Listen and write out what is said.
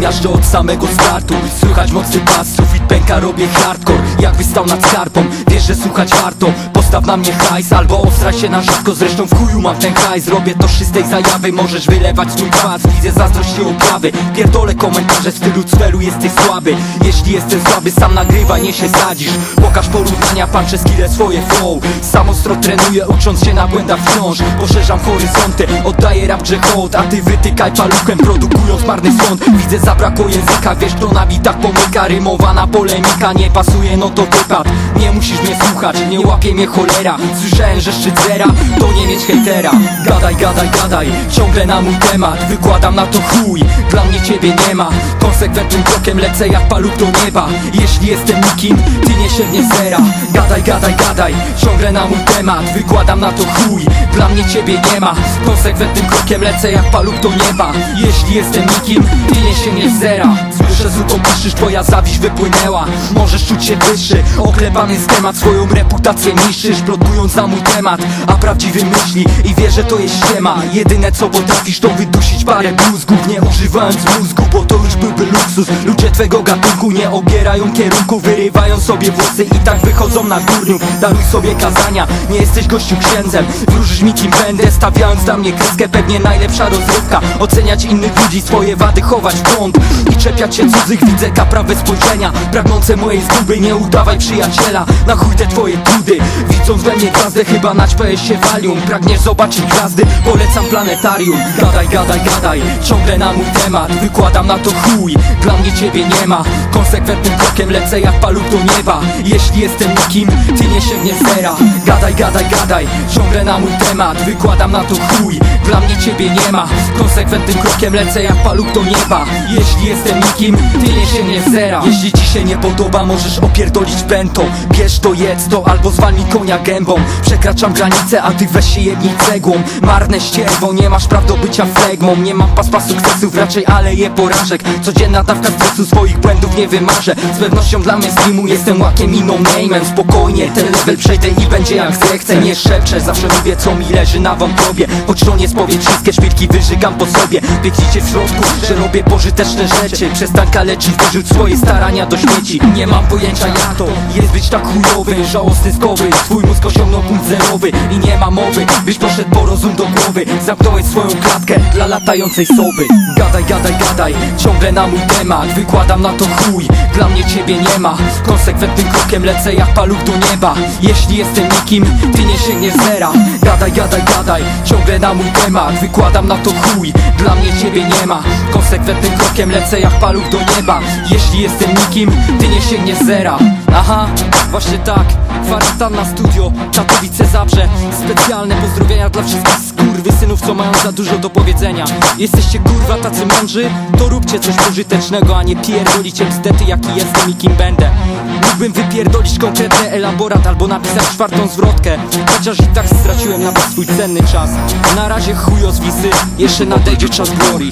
miażdżę od samego startu. Słychać mocny bas, sufit pęka, robię hardcore. Jakby stał nad skarpą, wiesz, że słuchać warto. Postaw na mnie hajs, albo ostra się na rzadko. Zresztą w chuju mam ten hajs, robię to czystej zajawy. Możesz wylewać swój kwas, widzę zazdrość i oprawy. Pierdolę komentarze w stylu cwelu, jesteś słaby. Jeśli jestem słaby, sam nagrywaj, nie się sadzisz. Pokaż porównania, panczę skille swoje flow. Samostro trenuję, ucząc się na błędach wciąż. Poszerzam horyzonty, oddaję rap hołd. A ty wytykaj paluchem, produkując marny sąd Widzę zabrakło języka, wiesz kto na bitach pomyka. Rymowana polemika, nie pasuje, no to wypad Nie musisz mnie słuchać, nie łapie mnie cholera. Słyszałem, że szczyt zera, to nie mieć hejtera. Gadaj, gadaj, gadaj, ciągle na mój temat. Wykładam na to chuj, dla mnie ciebie nie ma. Konsekwentnym krokiem lecę jak paluch do nieba. Jeśli jestem nikim, ty nie się mnie zera. Gadaj, gadaj, gadaj, ciągle na mój temat. Wykładam na to chuj, dla mnie ciebie nie ma. Konsekwentnym krokiem lecę jak paluch do nieba. Jeśli jestem nikim, ty nie się nie zera Słyszę z ruką piszesz, twoja zawiść wypłynęła. Możesz czuć się wyższy, oklepany z temat Swoją reputację niszczysz, plotując na mój temat. A prawdziwy myśli i wie, że to jest ściema. Jedyne co potrafisz to wydusić parę bluzgów Nie używając mózgu, bo to już byłby luksus. Ludzie twego gatunku nie obierają kierunku Wyrywają sobie włosy i tak wychodzą na górniów Daruj sobie kazania, nie jesteś gościu księdzem. Wróżysz mi kim będę, stawiając na mnie kreskę Pewnie najlepsza rozrywka. Oceniać innych ludzi, swoje wady chować w kąt I czepiać się cudzych, widzę kaprawe spojrzenia. Pragnące mojej zguby, nie udawaj przyjaciela. Na chuj te twoje trudy Widząc we mnie gwiazdę, chyba naćpałeś się walium. Pragniesz zobaczyć gwiazdy, polecam planetarium. Gadaj, gadaj, gadaj, ciągle na mój temat. Wykładam na to chuj, dla mnie ciebie nie ma. Konsekwentnym krokiem lecę jak paluch do nieba. Jeśli jestem nikim, ty nie się mnie zera. Gadaj, gadaj, gadaj, ciągle na mój temat. Wykładam na to chuj, dla mnie ciebie nie ma. Konsekwentnym krokiem lecę jak paluch do nieba. Jeśli jestem nikim, ty nie się nie zera. Jeśli ci się nie podoba, możesz opierdolić pętą Bierz to, jedz to, albo zwalnij konia gębą. Przekraczam granicę, a ty weź się jednij cegłą. Marne ścierwo, nie masz praw do bycia flegmą. Nie mam pasma sukcesów, raczej aleję porażek. Codzienna dawka stresu, swoich błędów nie wymarzę. Z pewnością dla mnie streamu jestem łakiem i no name'em Spokojnie, ten level przejdę i będzie jak zechcę Nie szepczę, zawsze mówię co mi leży na wątrobie. Choć to nie spowie, wszystkie szpilki wyżygam po sobie. Wiedzicie w środku, że robię pożyteczne rzeczy. Przestań kaleczyć, wyrzuć swoje starania do śmieci. Nie mam pojęcia jak to jest być tak chujowy Żałosny skowy, twój mózg osiągnął punkt zerowy I nie ma mowy, byś poszedł po rozum do głowy. Zamknąłeś swoją klatkę dla latającej soby Gadaj, gadaj, gadaj, ciągle na mój temat. Wykładam na to chuj, dla mnie ciebie nie ma. Konsekwentnym krokiem lecę jak paluch do nieba. Jeśli jestem nikim, ty nie sięgniesz zera. Gadaj, gadaj, gadaj, ciągle na mój temat. Wykładam na to chuj, dla mnie ciebie nie ma. Konsekwentnym krokiem lecę jak paluch do nieba. Jeśli jestem nikim, ty nie sięgniesz zera. Aha, właśnie tak, kwarantanna studio Katowice Zabrze. Specjalne pozdrowienia dla wszystkich skurwysynów Co mają za dużo do powiedzenia. Jesteście kurwa tacy mądrzy? To róbcie coś pożytecznego A nie pierdolicie bzdety jaki jestem i kim będę. Mógłbym wypierdolić konkretny elaborat Albo napisać czwartą zwrotkę. Chociaż i tak straciłem nawet swój cenny czas. Na razie chujo zwisy Jeszcze nadejdzie czas glorii